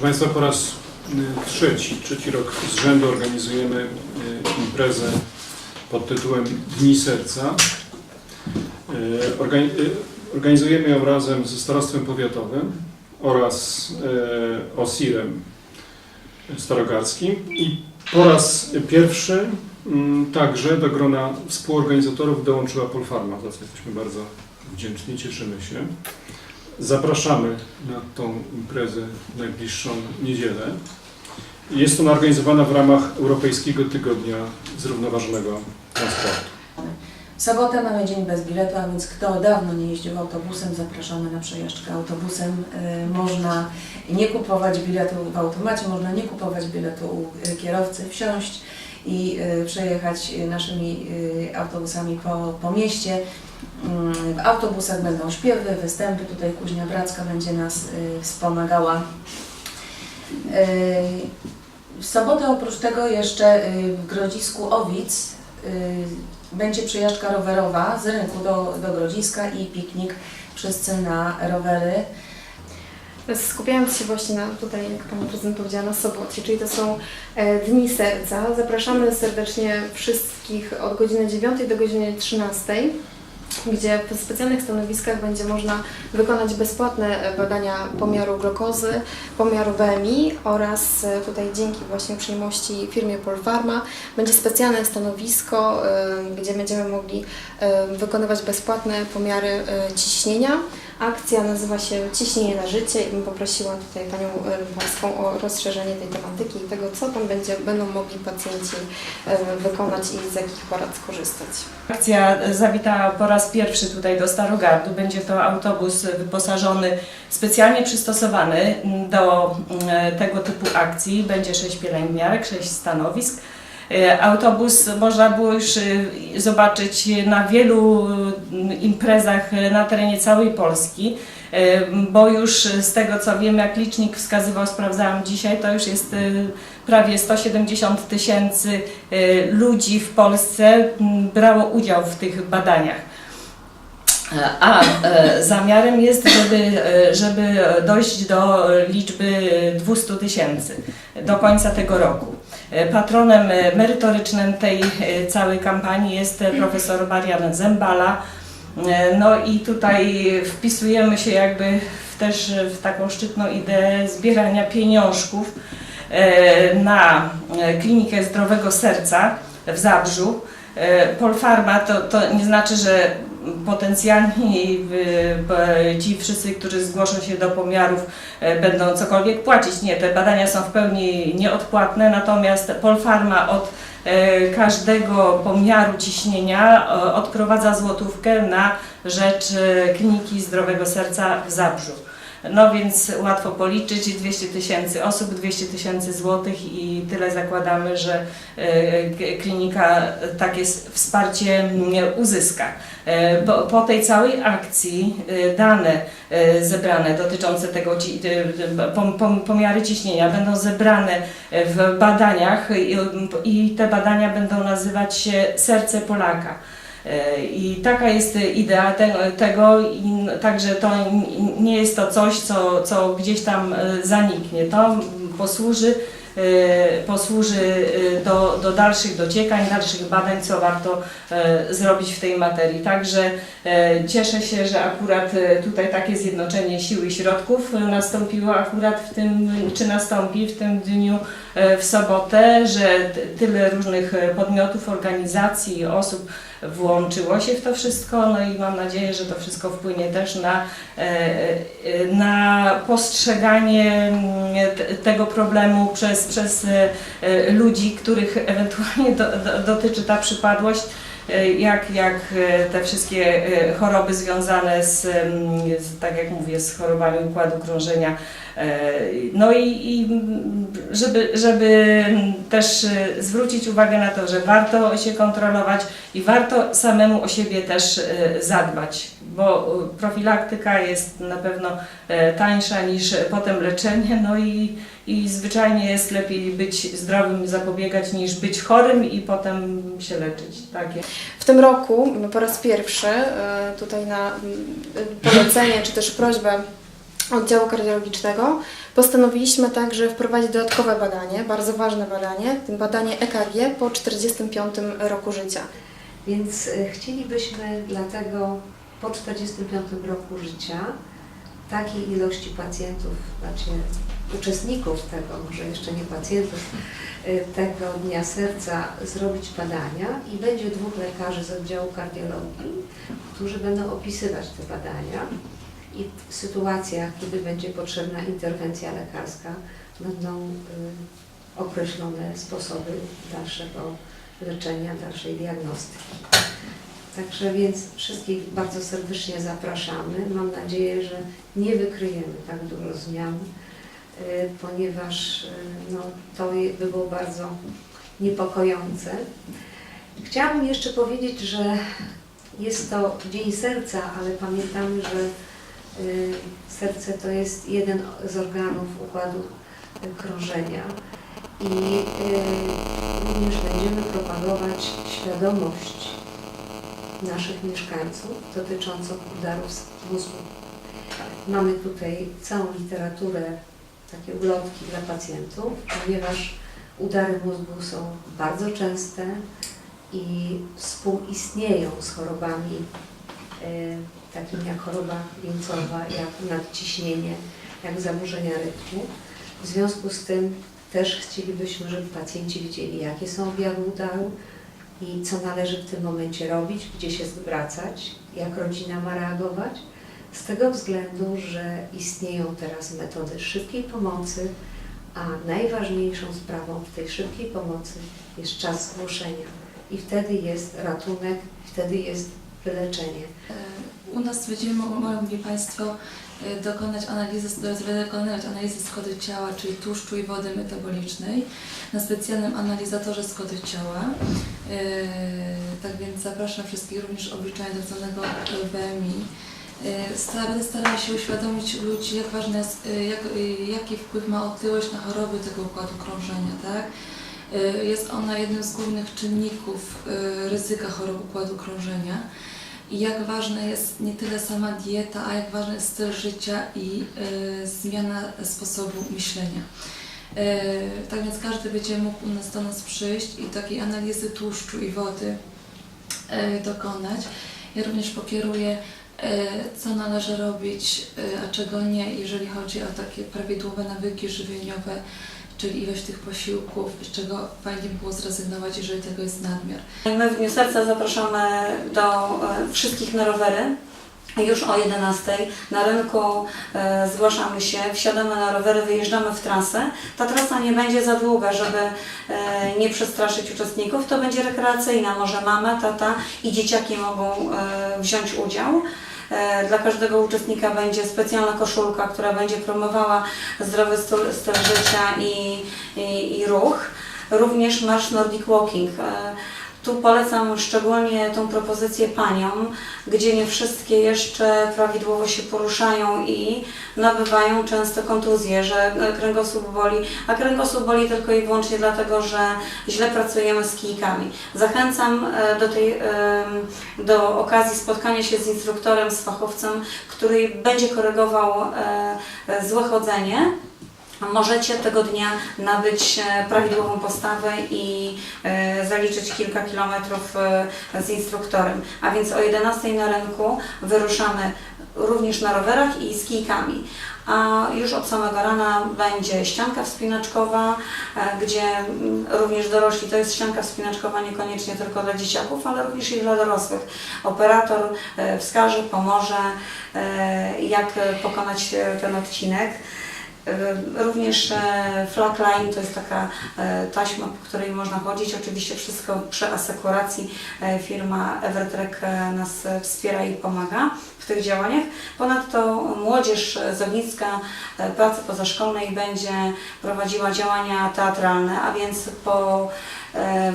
Proszę Państwa, po raz y, trzeci, trzeci rok z rzędu organizujemy y, imprezę pod tytułem Dni Serca. Y, organi- Organizujemy ją razem ze Starostwem Powiatowym oraz OSIR-em Starogardzkim i po raz pierwszy także do grona współorganizatorów dołączyła Polfarma, za co jesteśmy bardzo wdzięczni, cieszymy się. Zapraszamy na tą imprezę najbliższą niedzielę. Jest ona organizowana w ramach Europejskiego Tygodnia Zrównoważonego Transportu. Sobotę mamy dzień bez biletu, a więc kto dawno nie jeździł autobusem, zapraszamy na przejażdżkę autobusem. Y, Można nie kupować biletu w automacie, można nie kupować biletu u y, kierowcy, wsiąść i y, przejechać naszymi autobusami po, po mieście. Mm, W autobusach będą śpiewy, występy, tutaj Kuźnia Bracka będzie nas y, wspomagała. Y, W sobotę oprócz tego jeszcze y, w Grodzisku Owic będzie przejażdżka rowerowa z rynku do, do Grodziska i piknik wszyscy na rowery. Skupiając się właśnie na tutaj, jak Pani Prezydent powiedziała, na sobocie, czyli to są e, Dni Serca. Zapraszamy serdecznie wszystkich od godziny 9 do godziny 13, gdzie w specjalnych stanowiskach będzie można wykonać bezpłatne e, badania pomiaru glukozy, pomiaru BMI oraz e, tutaj dzięki właśnie uprzejmości firmie Polfarma będzie specjalne stanowisko, e, gdzie będziemy mogli wykonywać bezpłatne pomiary ciśnienia. Akcja nazywa się Ciśnienie na życie i bym poprosiła tutaj Panią Pańską o rozszerzenie tej tematyki i tego, co tam będzie, będą mogli pacjenci wykonać i z jakich porad skorzystać. Akcja zawitała po raz pierwszy tutaj do Starogardu. Będzie to autobus wyposażony, specjalnie przystosowany do mm, tego typu akcji. Będzie sześć pielęgniarek, sześć stanowisk. E, Autobus można było już e, zobaczyć na wielu imprezach e, na terenie całej Polski, e, bo już z tego co wiem, jak licznik wskazywał, sprawdzałam dzisiaj, to już jest e, prawie 170 tysięcy e, ludzi w Polsce brało udział w tych badaniach. A e, zamiarem jest, żeby, e, żeby dojść do liczby 200 tysięcy do końca tego roku. E, Patronem merytorycznym tej całej kampanii jest profesor Marian Zembala. No i tutaj wpisujemy się jakby też w taką szczytną ideę zbierania pieniążków na klinikę zdrowego serca w Zabrzu. Polfarma to, to nie znaczy, że potencjalni ci wszyscy, którzy zgłoszą się do pomiarów e, będą cokolwiek płacić. Nie, te badania są w pełni nieodpłatne, natomiast Polfarma od e, każdego pomiaru ciśnienia e, odprowadza złotówkę na rzecz Kliniki Zdrowego Serca w Zabrzu. No więc łatwo policzyć, 200 tysięcy osób, 200 tysięcy złotych i tyle zakładamy, że e, klinika takie wsparcie mm, uzyska. E, Po, po tej całej akcji e, dane zebrane dotyczące tego pomiary ciśnienia będą zebrane w badaniach i te badania będą nazywać się Serce Polaka. E, I taka jest idea te, tego, i także to nie jest to coś, co, co gdzieś tam e, zaniknie. To posłuży, e, posłuży do, do dalszych dociekań, dalszych badań, co warto zrobić w tej materii. Także cieszę się, że akurat tutaj takie zjednoczenie sił i środków nastąpiło akurat w tym, czy nastąpi w tym dniu w sobotę, że tyle różnych podmiotów, organizacji, osób włączyło się w to wszystko, no i mam nadzieję, że to wszystko wpłynie też na, e, e, na postrzeganie mm, tego problemu przez, przez e, ludzi, których ewentualnie do, do, dotyczy ta przypadłość, jak, jak e, te wszystkie e, choroby związane z, z, tak jak mówię, z chorobami układu krążenia. E, No i, i żeby, żeby też e, zwrócić uwagę na to, że warto się kontrolować i warto samemu o siebie też e, zadbać, bo e, profilaktyka jest na pewno e, tańsza niż potem leczenie, no i, i zwyczajnie jest lepiej być zdrowym, zapobiegać niż być chorym i potem się leczyć. Tak jest. W tym roku po raz pierwszy e, tutaj na polecenie czy też prośbę oddziału kardiologicznego, postanowiliśmy także wprowadzić dodatkowe badanie, bardzo ważne badanie, badanie EKG po 45 roku życia. Więc e, chcielibyśmy dlatego po 45 roku życia takiej ilości pacjentów, znaczy uczestników tego, może jeszcze nie pacjentów, e, tego Dnia Serca zrobić badania i będzie dwóch lekarzy z oddziału kardiologii, którzy będą opisywać te badania i w sytuacjach, kiedy będzie potrzebna interwencja lekarska, będą y, określone sposoby dalszego leczenia, dalszej diagnostyki. Także więc wszystkich bardzo serdecznie zapraszamy. Mam nadzieję, że nie wykryjemy tak dużo zmian, y, ponieważ y, no, to by było bardzo niepokojące. Chciałabym jeszcze powiedzieć, że jest to Dzień Serca, ale pamiętamy, że y, serce to jest jeden z organów układu y, krążenia i y, również będziemy propagować świadomość naszych mieszkańców dotyczącą udarów mózgu. Mamy tutaj całą literaturę, takie ulotki dla pacjentów, ponieważ udary mózgu są bardzo częste i współistnieją z chorobami y, takimi jak choroba wieńcowa, jak nadciśnienie, jak zaburzenia rytmu. W związku z tym też chcielibyśmy, żeby pacjenci widzieli, jakie są objawy udaru i co należy w tym momencie robić, gdzie się zwracać, jak rodzina ma reagować. Z tego względu, że istnieją teraz metody szybkiej pomocy, a najważniejszą sprawą w tej szybkiej pomocy jest czas zgłoszenia. I wtedy jest ratunek, wtedy jest wyleczenie. U nas będziemy mo- mogli Państwo e, dokonać analizy, wykonywać analizy składu ciała, czyli tłuszczu i wody metabolicznej na specjalnym analizatorze składu ciała. E, Tak więc zapraszam wszystkich również obliczania do BMI. Sta- Będę starała się uświadomić ludzi, jak ważne jest, e, jak, e, jaki wpływ ma otyłość na choroby tego układu krążenia, tak? Jest ona jednym z głównych czynników ryzyka chorób układu krążenia i jak ważna jest nie tyle sama dieta, a jak ważny jest styl życia i zmiana sposobu myślenia. Tak więc każdy będzie mógł u nas do nas przyjść i takiej analizy tłuszczu i wody dokonać. Ja również pokieruję, co należy robić, e, a czego nie, jeżeli chodzi o takie prawidłowe nawyki żywieniowe, czyli ilość tych posiłków, z czego fajnie by było zrezygnować, jeżeli tego jest nadmiar. My w Dniu Serca zapraszamy do e, wszystkich na rowery. Już o 11 na rynku e, zgłaszamy się, wsiadamy na rowery, wyjeżdżamy w trasę. Ta trasa nie będzie za długa, żeby e, nie przestraszyć uczestników. To będzie rekreacyjna, może mama, tata i dzieciaki mogą e, wziąć udział. E, Dla każdego uczestnika będzie specjalna koszulka, która będzie promowała zdrowy styl, życia i, i, i ruch. Również marsz Nordic Walking. E, Tu polecam szczególnie tą propozycję paniom, gdzie nie wszystkie jeszcze prawidłowo się poruszają i nabywają często kontuzje, że e, kręgosłup boli, a kręgosłup boli tylko i wyłącznie dlatego, że źle pracujemy z kijkami. Zachęcam e, do tej em, do okazji spotkania się z instruktorem, z fachowcem, który będzie korygował e, e, złe chodzenie. Możecie tego dnia nabyć e, prawidłową postawę i e, zaliczyć kilka kilometrów e, z instruktorem. A więc o 11 na rynku wyruszamy również na rowerach i z kijkami. A już od samego rana będzie ścianka wspinaczkowa, gdzie mm, również dorośli, to jest ścianka wspinaczkowa niekoniecznie tylko dla dzieciaków, ale również i dla dorosłych. Operator wskaże, pomoże, jak pokonać ten odcinek. E, Również e, flatline to jest taka e, taśma, po której można chodzić. Oczywiście wszystko przy asekuracji. Firma Evertrek nas wspiera i pomaga w tych działaniach. Ponadto młodzież z ogniska pracy pozaszkolnej będzie prowadziła działania teatralne, a więc po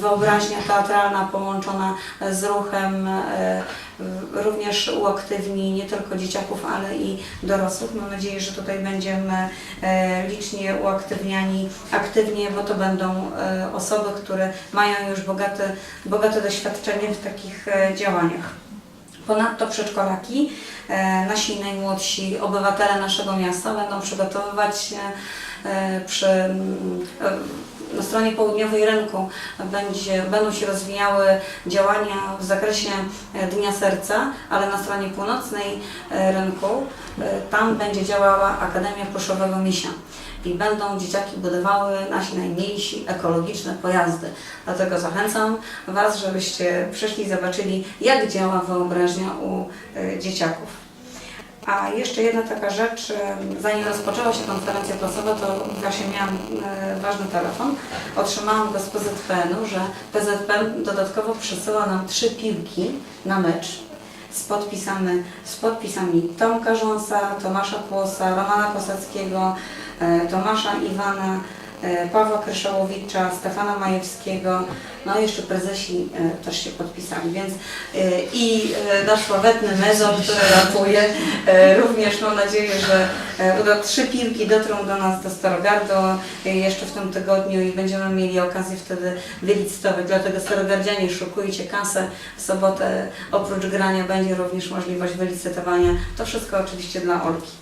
wyobraźnia teatralna połączona z ruchem e, również uaktywni nie tylko dzieciaków, ale i dorosłych. Mam nadzieję, że tutaj będziemy e, licznie uaktywniani aktywnie, bo to będą e, osoby, które mają już bogate, bogate doświadczenie w takich e, działaniach. Ponadto przedszkolaki, e, nasi najmłodsi obywatele naszego miasta będą przygotowywać się e, przy, e, na stronie południowej rynku będzie, będą się rozwijały działania w zakresie e, Dnia Serca, ale na stronie północnej e, rynku e, tam będzie działała Akademia Pluszowego Misia i będą dzieciaki budowały nasi najmniejsi ekologiczne pojazdy. Dlatego zachęcam Was, żebyście przyszli i zobaczyli, jak działa wyobraźnia u dzieciaków. A jeszcze jedna taka rzecz, zanim rozpoczęła się konferencja prasowa, to właśnie miałam e, ważny telefon. Otrzymałam go z PZPN-u, że PZPN dodatkowo przesyła nam trzy piłki na mecz z podpisami, z podpisami Tomka Rząsa, Tomasza Kłosa, Romana Kosackiego, e, Tomasza Iwana, Pawła Kryszałowicza, Stefana Majewskiego, no jeszcze prezesi e, też się podpisali, więc e, i e, nasz sławetny Mezon, który rapuje, e, również mam nadzieję, że e, uda trzy piłki dotrą do nas do Starogardu e, jeszcze w tym tygodniu i będziemy mieli okazję wtedy wylicytować. Dlatego Starogardzianie szukujcie kasę. W sobotę oprócz grania będzie również możliwość wylicytowania. To wszystko oczywiście dla Olki.